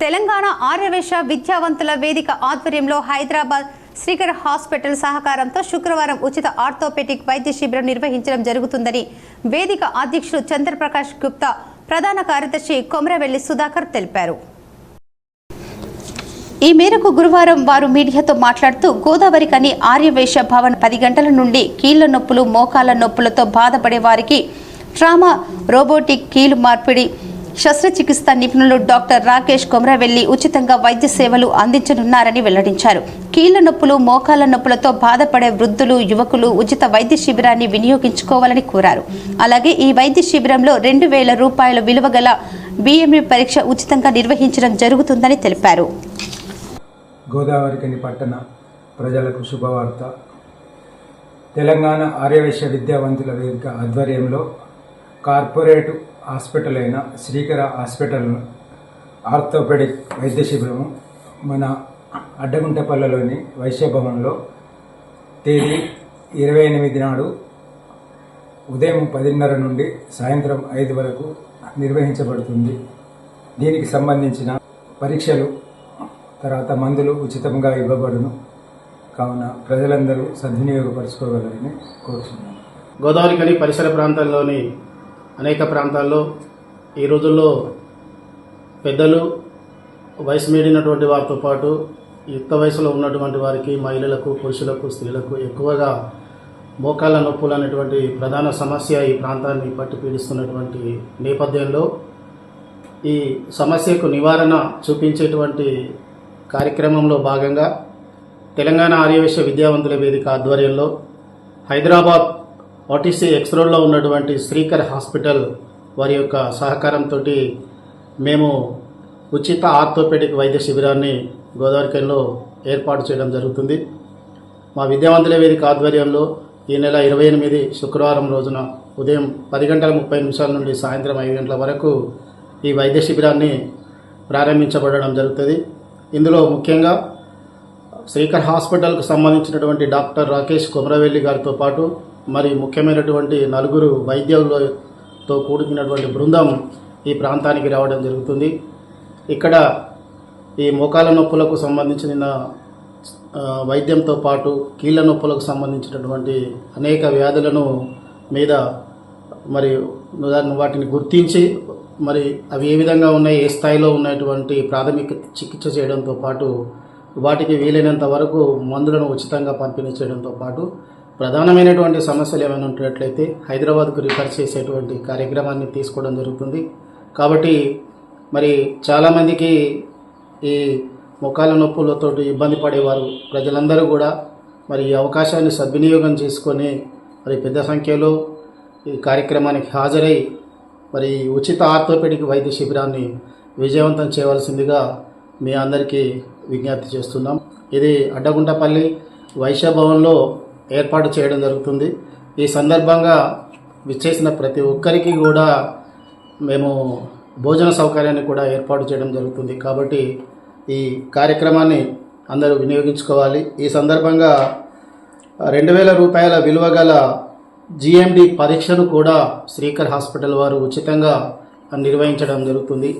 తెలంగాణ ఆర్యవేశ విద్యావంతుల వేదిక ఆధ్వర్యంలో హైదరాబాద్ శ్రీకర్ హాస్పిటల్ సహకారంతో శుక్రవారం ఉచిత ఆర్థోపెటిక్ వైద్య శిబిరం నిర్వహించడం జరుగుతుందని వేదిక అధ్యక్షుడు చంద్రప్రకాష్ గుప్తా ప్రధాన కార్యదర్శి కొమరవెల్లి సుధాకర్ తెలిపారు. ఈ మేరకు గురువారం వారు మీడియాతో మాట్లాడుతూ గోదావరి కని ఆర్యవేశ భవన్ పది గంటల నుండి కీళ్ళ నొప్పులు మోకాల నొప్పులతో బాధపడే వారికి ట్రామా రోబోటిక్ కీలు మార్పిడి శస్త్రచికిత్స నిపుణులు డాక్టర్ రాకేష్ కొమరవెల్లి ఉచితంగా వైద్య సేవలు అందించనున్నారని వెల్లడించారు. కీళ్ళ నొప్పులు మోకాల నొప్పులతో బాధపడే వృద్ధులు యువకులు ఉచిత వైద్య శిబిరాన్ని వినియోగించుకోవాలని కోరారు. అలాగే ఈ వైద్య శిబిరంలో రెండు వేల రూపాయల విలువ గల బిఎంఈ పరీక్ష ఉచితంగా నిర్వహించడం జరుగుతుందని తెలిపారు. గోదావరికని పట్టణ ప్రజలకు శుభవార్త. తెలంగాణ ఆర్యవేశ విద్యావంతుల వేదిక ఆధ్వర్యంలో కార్పొరేట్ హాస్పిటల్ అయిన శ్రీకర హాస్పిటల్ ఆర్థోపెడిక్ వైద్య శిబిరము మన అడ్డగుంటపల్లెలోని వైశ్యభవన్లో తేదీ ఇరవై ఎనిమిది నాడు ఉదయం పదిన్నర నుండి సాయంత్రం ఐదు వరకు నిర్వహించబడుతుంది. దీనికి సంబంధించిన పరీక్షలు తర్వాత మందులు ఉచితంగా ఇవ్వబడును. కావున ప్రజలందరూ సద్వినియోగపరచుకోగలరని కోరుతున్నాను గోదావరి కని పరిసర ప్రాంతాల్లోని అనేక ప్రాంతాల్లో ఈ రోజుల్లో పెద్దలు వయసు మీడినటువంటి వారితో పాటు యుక్త వయసులో ఉన్నటువంటి వారికి మహిళలకు పురుషులకు స్త్రీలకు ఎక్కువగా మోకాళ్ళ నొప్పులు అనేటువంటి ప్రధాన సమస్య ఈ ప్రాంతాన్ని పట్టి పీడిస్తున్నటువంటి నేపథ్యంలో ఈ సమస్యకు నివారణ చూపించేటువంటి కార్యక్రమంలో భాగంగా తెలంగాణ ఆర్యవేశ విద్యావంతుల వేదిక ఆధ్వర్యంలో హైదరాబాద్ ఓటీసీ ఎక్స్ రోడ్లో ఉన్నటువంటి శ్రీకర్ హాస్పిటల్ వారి యొక్క సహకారంతో మేము ఉచిత ఆర్థోపెడిక్ వైద్య శిబిరాన్ని గోదావరికంలో ఏర్పాటు చేయడం జరుగుతుంది. మా విద్యావంతుల వేదిక ఆధ్వర్యంలో ఈ నెల ఇరవై ఎనిమిది శుక్రవారం రోజున ఉదయం పది గంటల ముప్పై నిమిషాల నుండి సాయంత్రం ఐదు గంటల వరకు ఈ వైద్య శిబిరాన్ని ప్రారంభించబడడం జరుగుతుంది. ఇందులో ముఖ్యంగా శ్రీకర్ హాస్పిటల్కు సంబంధించినటువంటి డాక్టర్ రాకేష్ కొమరవెల్లి గారితో పాటు మరి ముఖ్యమైనటువంటి నలుగురు వైద్యులతో కూడుకున్నటువంటి బృందం ఈ ప్రాంతానికి రావడం జరుగుతుంది. ఇక్కడ ఈ మోకాల నొప్పులకు సంబంధించిన వైద్యంతో పాటు కీళ్ళ నొప్పులకు సంబంధించినటువంటి అనేక వ్యాధులను మీద మరి వాటిని గుర్తించి మరి అవి ఏ విధంగా ఉన్నాయి ఏ స్థాయిలో ఉన్నటువంటి ప్రాథమిక చికిత్స చేయడంతో పాటు వాటికి వీలైనంత వరకు మందులను ఉచితంగా పంపిణీ చేయడంతో పాటు ప్రధానమైనటువంటి సమస్యలు ఏమైనా ఉంటున్నట్లయితే హైదరాబాద్కు రిఫర్ చేసేటువంటి కార్యక్రమాన్ని తీసుకోవడం జరుగుతుంది. కాబట్టి మరి చాలామందికి ఈ ముఖాల నొప్పులతో ఇబ్బంది పడేవారు ప్రజలందరూ కూడా మరి ఈ అవకాశాన్ని సద్వినియోగం చేసుకొని మరి పెద్ద సంఖ్యలో ఈ కార్యక్రమానికి హాజరై మరి ఉచిత ఆర్థోపెడిక్ వైద్య శిబిరాన్ని విజయవంతం చేయవలసిందిగా మీ అందరికీ విజ్ఞప్తి చేస్తున్నాం. ఇది అడ్డగుంటపల్లి వైశ్య భవన్లో ఏర్పాటు చేయడం జరుగుతుంది. ఈ సందర్భంగా విచ్చేసిన ప్రతి ఒక్కరికి కూడా మేము భోజన సౌకర్యాన్ని కూడా ఏర్పాటు చేయడం జరుగుతుంది. కాబట్టి ఈ కార్యక్రమాన్ని అందరూ వినియోగించుకోవాలి. ఈ సందర్భంగా రెండు వేల రూపాయల విలువ గల జిఎండి పరీక్షను కూడా శ్రీకర్ హాస్పిటల్ వారు ఉచితంగా నిర్వహించడం జరుగుతుంది.